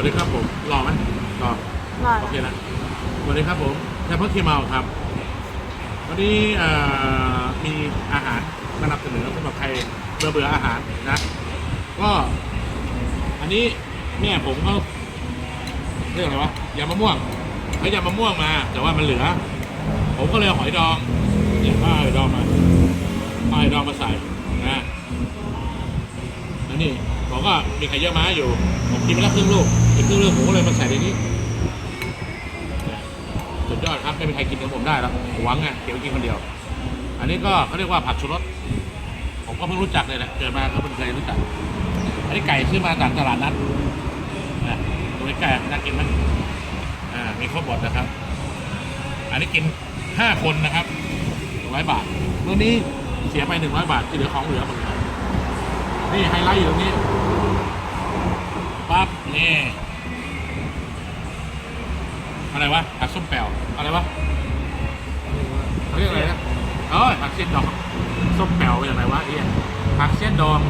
วัสดีครับผมรอไหมรอหน่อยโอเคนะสวัสดีครับผมแชมป์พ่อคีเมาครับ วันนี้เอ่อมีอาหารมานำเสนอสำหรับใครเบื่อเบื่ออาหารนะ ก็อันนี้แม่ผมเขาเรียกอะไรวะยำมะม่วงเขายำมะม่วงมา แต่ว่ามันเหลือ ผมก็เลยเอาหอยดองเนี่ยเอาหอยดองมาเอาหอยดองมาใส่นะแล้วนี่ผมก็มีไข่เยี่ยวม้าอยู่ ผมกินไปแล้วครึ่งลูก อีกครึ่งลูกผมก็เลยมาใส่ในนี้สุดยอดครับไม่มีใครกินกับผมได้แล้วหวังไงเก็บไว้กินคนเดียว อันนี้ก็เขาเรียกว่าผักชูรสผมก็เพิ่งรู้จักเลยแหละเกิดมาก็เพิ่งเคยรู้จัก อันนี้ไก่ซื้อมาจากตลาดนัดนะตรงนี้ไก่น่ากินไหมอ่ามีครบหมดนะครับ อันนี้กินห้าคนนะครับหนึ่งร้อยบาทมื้อนี้เสียไปหนึ่งร้อยบาทที่เหลือของเหลือหมดนี่ไฮไลท์อยู่ตรงนี้ปั๊บนี่ อะไรวะผักส้มแป๋วอะไรวะเขาเรียกอะไรนะเออผักเส้นดองส้มแป๋วอย่างไรวะไอ้เหี้ยผักเส้นดอง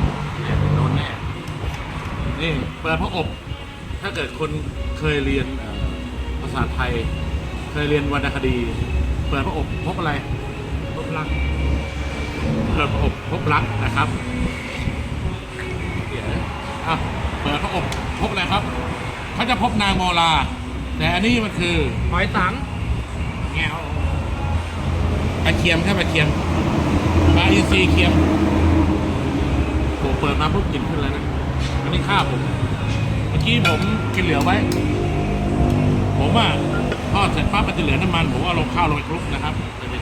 เนี่ยโดนแน่นี่เปิดพระอบ ถ้าเกิดคนเคยเรียนเอ่อภาษาไทย เคยเรียนวรรณคดี เปิดพระอบพบอะไรพบรักเปิดพระอบพบรักนะครับเดี๋ยวอะเปิดพระอบพบอะไรครับ เขาจะพบนางโมลา แต่อันนี้มันคือหอยสังแงวปลาเคียมแค่ปลาเคียมปลาอินทรีเคียมโหเปิดมาปุ๊บกลิ่นขึ้นแล้วนะอันนี้ข้าวผม เมื่อกี้ผมกินเหลือไว้ ผมอะทอดเสร็จปั๊บมันจะเหลือน้ำมัน ผมเอาลงข้าวลงไปคลุกนะครับนี่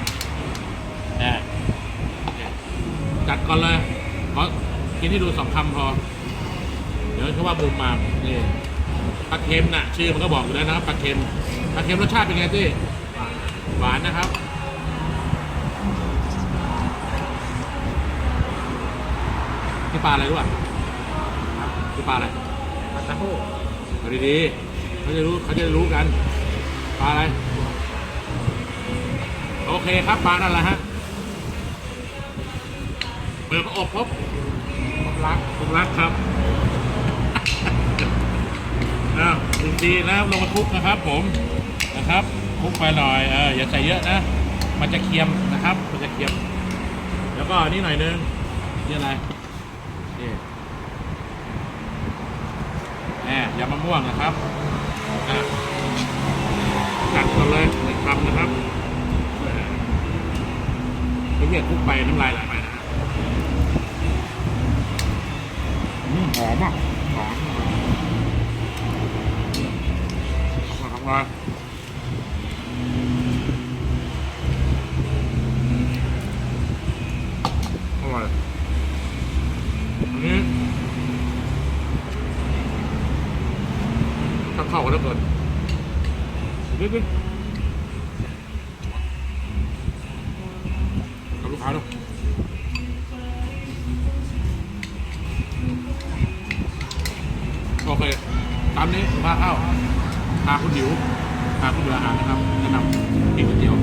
เนี่ยเนี่ยจัดก่อนเลยขอกินให้ดูสองคำพอ เดี๋ยวเขาว่าบูมมานี่ ปลาเค็มน่ะ ชื่อมันก็บอกอยู่แล้วนะครับปลาเค็มปลาเค็มรสชาติเป็นไงที่หวานนะครับนี่ปลาอะไรรู้ป่ะนี่ปลาอะไรปลาตะโพกเอาดีๆเขาจะรู้เขาจะรู้กัน ปลาอะไร โอเคครับปลานั่นแหละฮะเปิดมาอบพบผมรักผมรักครับ อ้าว ดีนะครับลงมาคลุกนะครับ ผมนะครับคลุกไปหน่อยเอออย่าใส่เยอะนะ มันจะเค็มนะครับ มันจะเค็มแล้วก็นี่หน่อยนึงนี่อะไรนี่แหมยำมะม่วงนะครับอะตัดก่อนเลยหนึ่งคำนะครับไม่เรียกคุกไปน้ำลายไหลไปนะฮะอืมหอมอะหอ มาอร่อยนี้ถ้าเข้ากันแล้วเกินนิดนึงกับลูกค้าด้วยโอเค ตามนี้พาเข้าาคุณดิวพาคุณดิวอาหารนะครับแนะนำกินก๋วยเตี๋ยว